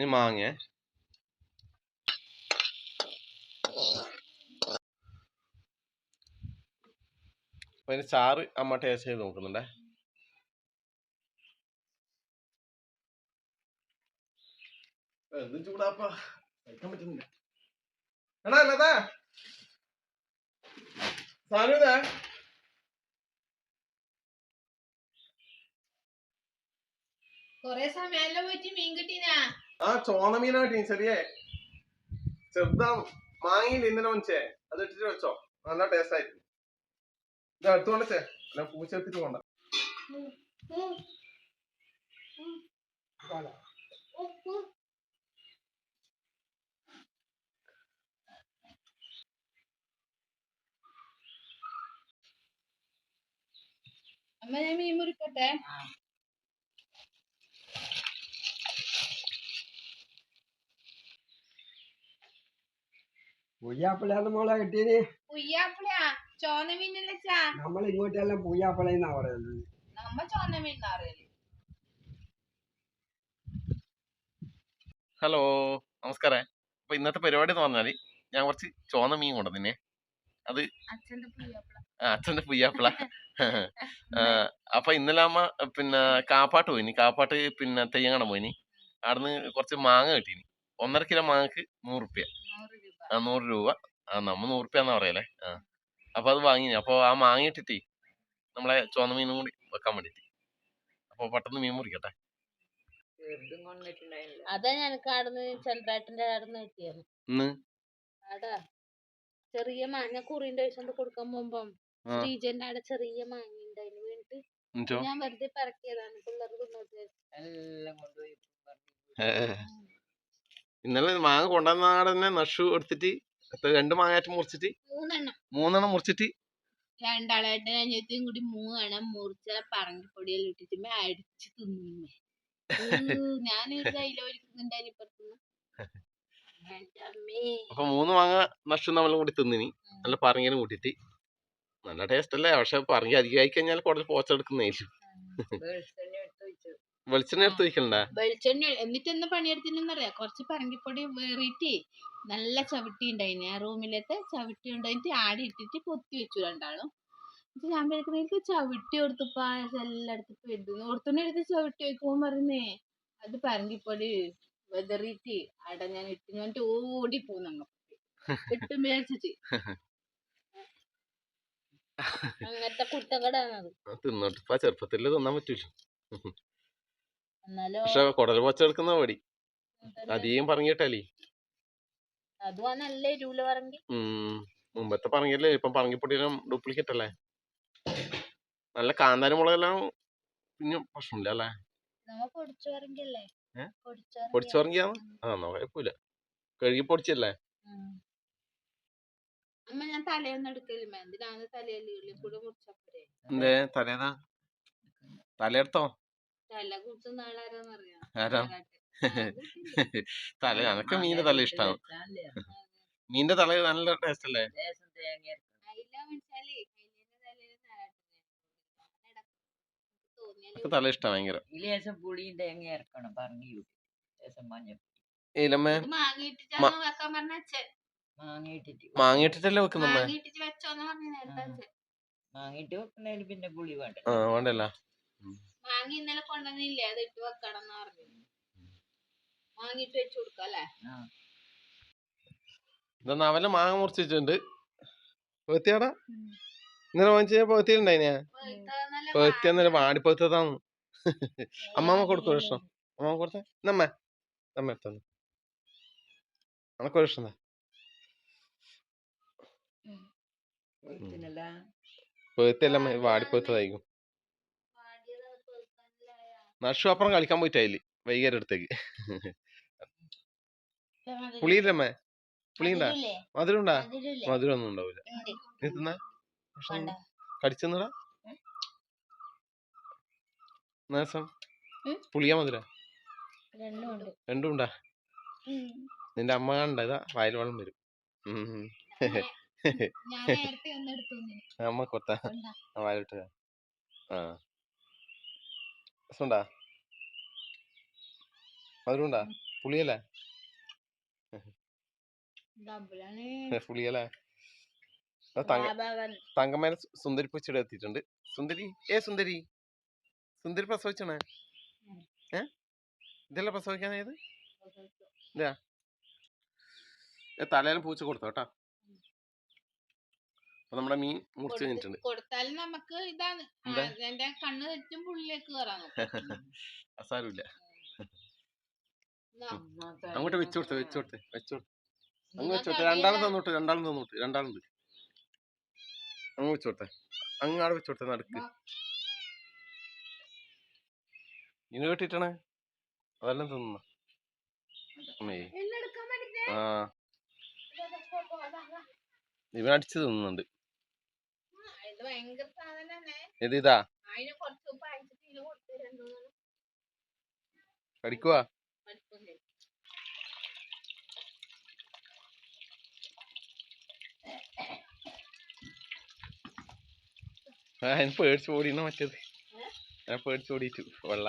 ഇനി മാങ്ങ. അപ്പൊ സാറ് ചാറ് അമ്മ ടേസ്റ്റ് ചെയ്ത് നോക്കുന്നുണ്ടേ. എന്ത് ചൂടാപ്പാ. കഴിക്കാൻ പറ്റുന്നില്ല. എടാ സാധനം ഇതാ. കൊറേ സമയല്ലോ പോയിട്ട് മീൻ കിട്ടീനാ. ആ ചോന്ന മീനാ കിട്ടി ചെറിയേ. ചെറുതാ മാങ്ങിയില്ല ഇന്നലെ മനസ്സേ അത് ഇട്ടിട്ട് വെച്ചോ. നല്ല ടേസ്റ്റ് ആയിരുന്നു ഇത് അടുത്തോണ്ട് ചേ അല്ല പൂച്ച എത്തിട്ട് പോണ്ട. അമ്മ ഞാൻ മീൻ മുറിക്കട്ടെ? പൂയാപ്പിളയാണ് മോളെ കിട്ടിയത് പുയ്യാപ്പിളയാ? ചോന്ന നമ്മൾ ഇങ്ങോട്ടെല്ലാം പൂയ്യാപ്പിളയെന്നാ പറയുന്നത്. നമ്മ ചോന്ന ഹലോ നമസ്കാരം. അപ്പൊ ഇന്നത്തെ പരിപാടി എന്ന് പറഞ്ഞാൽ ഞാൻ കുറച്ച് ചോന്ന മീൻ കൊണ്ടുവന്നിനെ. അത് അച്ഛന്റെ പുയ്യാപ്പിള. അപ്പൊ ഇന്നലെ അമ്മ പിന്നെ കാപ്പാട്ട് പോയിനി. കാപ്പാട്ട് പിന്നെ തെയ്യങ്ങണം പോയിനി. അവിടുന്ന് കുറച്ച് മാങ്ങ കിട്ടീനി. ഒന്നര കിലോ മാങ്ങക്ക് നൂറ് റുപ്യ. നൂറ് രൂപ. ആ നൂറ് രൂപ. ആ നമ്മ നൂറ് റുപ്യ എന്നാ പറയല്ലേ ആ. അപ്പൊ അത് വാങ്ങിനി അപ്പൊ ആ വാങ്ങിയിട്ടിട്ട് നമ്മളെ ചുവന്ന മീനും കൂടി വെക്കാൻ വേണ്ടിട്ട്. അപ്പൊ പെട്ടെന്ന് മീൻ മുറിക്കട്ടെ. അതാ ഞനക്ക് ആടുന്ന് ചെറുതായിട്ടിന്റെ ആടുന്ന് കിട്ടിയത് ആടാ ചെറിയ മാങ്ങ കുറിന്റെ വെച്ചോണ്ട് കൊടുക്കാൻ പോകുമ്പം. ശ്രീജന്റെ അവിടെ ചെറിയ മാങ്ങ ഉണ്ടായിരുന്നു വീണിട്ട് ഞാൻ വെറുതെ പറക്കിയതാണ് പിള്ളേർ തിന്നോട്ട് എല്ലാം കൊണ്ടുപോയി. ഇന്നലെ മാങ്ങ കൊണ്ടുവന്ന ആടെ തന്നെ നഷു എടുത്തിട്ട് രണ്ട് മാങ്ങാറ്റം മുറിച്ചിട്ട് മൂന്നെണ്ണം. മൂന്നെണ്ണം മുറിച്ചിട്ട്. രണ്ടാളായിട്ട് അനിയത്തിയും കൂടി മൂന്നെണ്ണം മുറിച്ച ഇട്ടിട്ട് അടിച്ച് തിന്നു ഇപ്പുറത്തുനിന്ന് അപ്പൊ മൂന്ന് മാങ്ങ നഷു നമ്മളും കൂടി തിന്നിനി. നല്ല പറങ്ങനെ കൂട്ടിട്ട് നല്ല ടേസ്റ്റ് അല്ലേ? പക്ഷെ പറങ്ങി അധികമായി കഴിഞ്ഞാൽ കൂടുതൽ പോച്ചെടുക്കുന്നതായിരിക്കും. വെളിച്ചെണ്ണ എടുത്ത് വയ്ക്കണ്ടേ വെളിച്ചെണ്ണ എന്നിട്ട് എന്ന പണിയെടുത്തിനെന്നറിയാം? കുറച്ച് പറങ്കിപ്പൊടി വേറിട്ട് നല്ല ചവിട്ടി ഉണ്ടായിന്. ആ റൂമിലത്തെ ചവിട്ടി ഉണ്ടായിട്ട് ആടി ഇട്ടിട്ട് പൊത്തി വെച്ചു രണ്ടാളും. എന്നിട്ട് ഞാൻ വിളിക്കുന്ന ചവിട്ടി കൊടുത്തപ്പാ എല്ലാം എടുത്ത് പെടുന്നു. ഓർത്തുന്നെ എടുത്ത് ചവിട്ടി വെക്കുമ്പോ പറഞ്ഞേ അത് പറങ്കിപ്പൊടി വെതറിയിട്ട് അട ഞാൻ ഇട്ടു എന്നിട്ട് ഓടി പോകും നമ്മ ഇട്ടും വിചാരിച്ചിട്ട്. അങ്ങനത്തെ കുട്ടകടാണത്. തിന്നോട്ട്. ചെറുപ്പത്തിൽ തിന്നാൻ പറ്റൂല. പക്ഷെ കുടൽ പച്ചെടുക്കുന്ന പടി. അധികം പറഞ്ഞിട്ടല്ലേ? മുമ്പത്തെ പറഞ്ഞില്ലേ ഇപ്പം പറങ്ങിപ്പൊടിയെല്ലാം ഡ്യൂപ്ലിക്കേറ്റ് അല്ലേ? നല്ല കാന്താരി മുളകെല്ലാം പിന്നെ പ്രശ്നമില്ല അല്ലേ? നമ്മ പൊടിച്ചു പറങ്കിയല്ലേ ഏ? പൊടിച്ചു പൊടിച്ചു പറങ്ങിയാണ് ആ എന്നാ കുഴപ്പമില്ല. കഴുകി പൊടിച്ചല്ലേ. അമ്മ ഞാൻ എടുക്കലില്ല എന്തിനാണ് തലയിൽ എന്തേ? തലേന്നാ? തലയെടുത്തോ? ആരാ. തല എനക്ക് മീന്റെ തല ഇഷ്ടമാണ് മീന്റെ തല നല്ല ടേസ്റ്റ് അല്ലേ? തല ഇഷ്ടം ഭയങ്കര. മാങ്ങിയിട്ടിട്ട് മാങ്ങിയിട്ടിട്ടല്ലേ വെക്കുന്നമ്മേ പിന്നെ പുളി വേണ്ട ആ വേണ്ടല്ല മാങ്ങി ഇന്നലെ കൊണ്ടുവന്നില്ലേ? അത് ഇട്ട് വെക്കണം എന്ന് പറഞ്ഞു മാങ്ങിട്ട് വെച്ച് കൊടുക്കാം അല്ലേ? ആ. ഇതാ നവല മാങ്ങ മുറിച്ചിട്ടുണ്ട്. പേത്തിയാടാ ഇന്നലെ വാങ്ങിച്ച പേത്തിയുണ്ടായിനാ പേത്തി അന്നേരം വാടിപ്പേത്തതാണ് അമ്മാമ്മ കൊടുക്കും ഒരു ഇഷ്ടം അമ്മാമ്മ കൊടുത്തേ? നമ്മ നമ്മ എടുത്തു അനക്കൊരു ഇഷ്ടം പേത്തിയല്ല വാടി വാടിപ്പേത്തതായിരിക്കും നഷു അപ്പുറം കളിക്കാൻ പോയിട്ടായില്ലേ വൈകുന്നേരം അടുത്തേക്ക്. മധുരം- പുളിയില്ലമ്മേ. പുളിയുണ്ടാ? മധുരം ഉണ്ടാ? മധുരം ഒന്നും ഉണ്ടാവില്ല ഉണ്ട്. നീ തിന്നാ? കടിച്ചെന്നടാ? നേസം? പുളിയാ മധുര? രണ്ടും ഉണ്ടാ നിന്റെ അമ്മ കണ്ട ഇതാ വയൽ വെള്ളം വരും. അമ്മ കൊത്ത ഉണ്ടാ. വായിലിട്ട് ആ. രസമുണ്ടാ? മധുരം ഉണ്ടാ പുളിയല്ലേ? പുളിയല്ലേ? അത് തങ്ക ബാബാകൻ തങ്കമ്മേനെ സുന്ദരി പൂച്ചയുടെ എത്തിയിട്ടുണ്ട്. സുന്ദരി? ഏ സുന്ദരി? സുന്ദരി പ്രസവിച്ചണേ. ഏ? ഇതല്ല പ്രസവിക്കാനായത് തലയിലും പൂച്ച കൊടുത്തോ കേട്ടാ. അപ്പൊ നമ്മുടെ മീൻ മുറിച്ച് കഴിഞ്ഞിട്ടുണ്ട്. കൊടുത്താൽ നമുക്ക് ഇതാണ്. എന്റെ കണ്ണ് തെറ്റും പുള്ളിലേക്ക് കയറാൻ നോക്കും. അസാരമില്ല. അങ്ങോട്ട് വെച്ചു കൊടുത്തേ വെച്ചു കൊടുത്തേ വെച്ചു കൊടുത്തേ അങ്ങ് വെച്ചു കൊടുത്തേ രണ്ടാളും തന്നോട്ട് രണ്ടാളും തന്നോട്ട്. രണ്ടാളുണ്ട് അങ്ങ് വെച്ചു കൊടുത്തേ അങ്ങാട് വെച്ചു കൊടുത്തേ നടുക്ക് ഇനി കേട്ടിട്ടണേ അതെല്ലാം തിന്ന ആ. ഇവൻ അടിച്ച് തിന്നുന്നുണ്ട് ഇത് ഭയങ്കര സാധനല്ലേ ഇത് ഇതാ അതിന് കുറച്ച് ഉപ്പ് അയച്ചിട്ട് ഇതിന് കൊടുത്ത് രണ്ടു ഇതാ കടിക്കുവാ പേടിച്ച് ഓടിയെന്നാ മറ്റേത്. ഞാൻ പേടിച്ച് ഓടിയിട്ടു. വെള്ള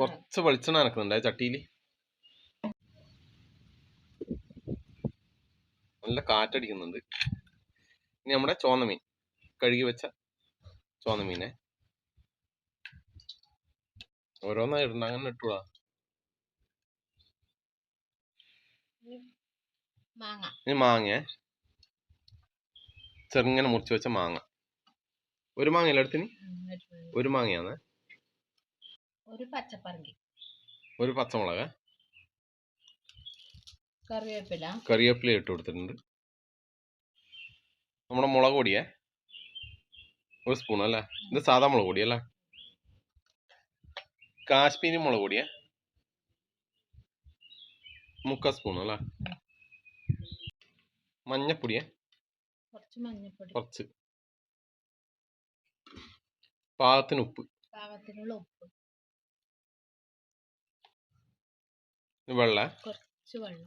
കുറച്ച് വെളിച്ചെണ്ണ നടക്കുന്നുണ്ടായ ചട്ടിയിൽ നല്ല കാറ്റടിക്കുന്നുണ്ട്. ഇനി നമ്മുടെ ചോന്ന മീൻ കഴുകി വെച്ച ചോന്ന മീനെ ഓരോന്നാ ഇടണ്ട അങ്ങനെ ഇട്ടുള്ള മാങ്ങ. ഇനി മാങ്ങ. ചെറുങ്ങനെ മുറിച്ച് വെച്ച മാങ്ങ. ഒരു മാങ്ങയല്ല എടുത്തിന് ഒരു മാങ്ങയാണ് ഒരു പച്ചപ്പറങ്കി. ഒരു പച്ചമുളക്. കറിവേപ്പില. കറിവേപ്പില ഇട്ട് കൊടുത്തിട്ടുണ്ട്. നമ്മുടെ മുളക് പൊടിയേ? ഒരു സ്പൂൺ അല്ലേ? ഇത് സാധാ മുളക് പൊടി അല്ലേ കാശ്മീരി മുളക് പൊടിയേ? മുക്കാൽ സ്പൂൺ അല്ലേ? മഞ്ഞപ്പൊടിയേ? കുറച്ച് മഞ്ഞൾപ്പൊടി കുറച്ച്. പാകത്തിന് ഉപ്പ്. പാകത്തിനുള്ള ഉപ്പ്. വെള്ള. കുറച്ച് വെള്ളം.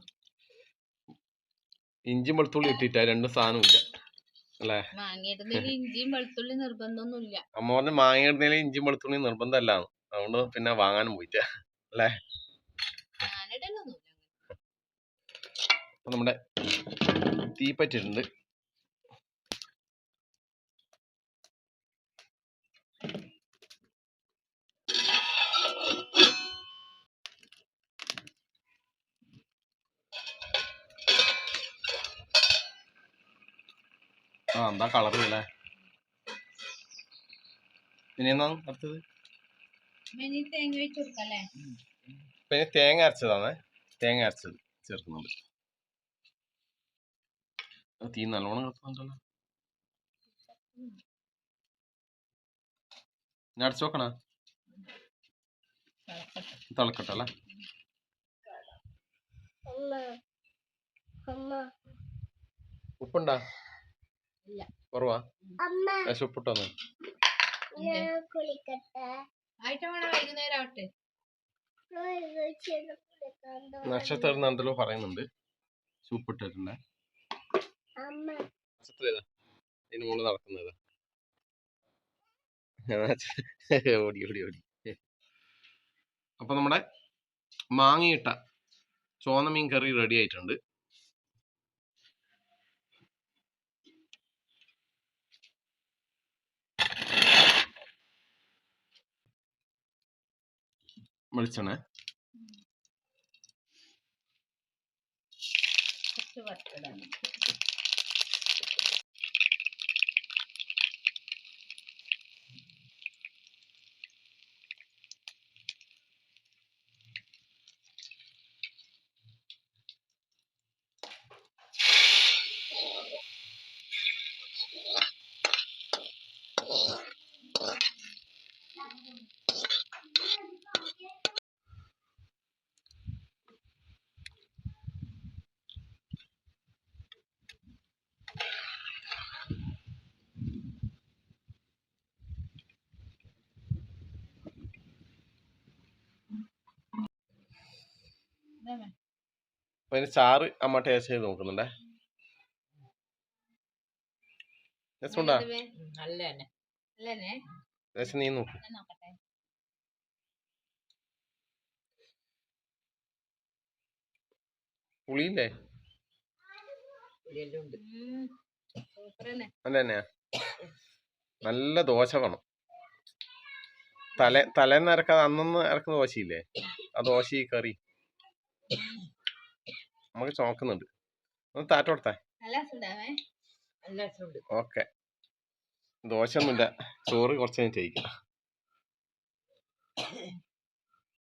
ഇഞ്ചി വെളുത്തുള്ളി ഇട്ടിട്ടാ രണ്ടും സാധനവും ഇല്ല. അല്ലേ? മാങ്ങയിടുന്നതിൽ ഇഞ്ചിയും വെളുത്തുള്ളി നിർബന്ധമൊന്നുമില്ല. അമ്മ പറഞ്ഞ മാങ്ങ ഇടുന്നതിൽ ഇഞ്ചി വെളുത്തുള്ളി നിർബന്ധമല്ല അതുകൊണ്ട് പിന്നെ വാങ്ങാനും പോയിട്ടാ. അല്ലേ? നമ്മുടെ തീ പറ്റിയിട്ടുണ്ട് ആ എന്താ കളർ അല്ലേ ഇനി എന്നാ അടുത്തത്? പിന്നെ തേങ്ങ അരച്ചതാണ്. തേങ്ങ അരച്ചത് ചേർക്കുന്നുണ്ട്. തീ നല്ലോണം കിടക്കുന്നുണ്ടല്ലോ. ഞാൻ അടച്ചു നോക്കണ തിളക്കട്ടെ അല്ലേ? ഉപ്പുണ്ടാ. കുറവാ? നക്ഷത്രം എന്തല്ലോ പറയുന്നുണ്ട്. നക്ഷത്രം ഏതാ ഇതിന് മുകളിൽ നടക്കുന്നത്. ഓടി ഓടി ഓടി. അപ്പൊ നമ്മുടെ മാങ്ങയിട്ട ചോന്ന മീൻ കറി റെഡി ആയിട്ടുണ്ട്. വെളിച്ചെണ്ണ കുറച്ച് വറുത്തിടാം അപ്പൊ അതിന് ചാറ് അമ്മ ടേസ്റ്റ് ചെയ്ത് നോക്കുന്നുണ്ടേ. രസമുണ്ടാ. നല്ല രസം നീ നോക്ക്. പുളിയില്ലേ? തന്നെയാ നല്ല ദോശ വേണം. തല തലേന്ന് ഇറക്കാതെ അന്നൊന്ന് ഇറക്കുന്ന ദോശയില്ലേ? ആ ദോശ ഈ കറി. നമുക്ക് ചോക്കുന്നുണ്ട്. ഒന്ന് താറ്റോടത്തെ. ഓക്കെ. ദോശയൊന്നുമില്ല. ചോറ് കുറച്ച് കഴിഞ്ഞിട്ട് കഴിക്കാം.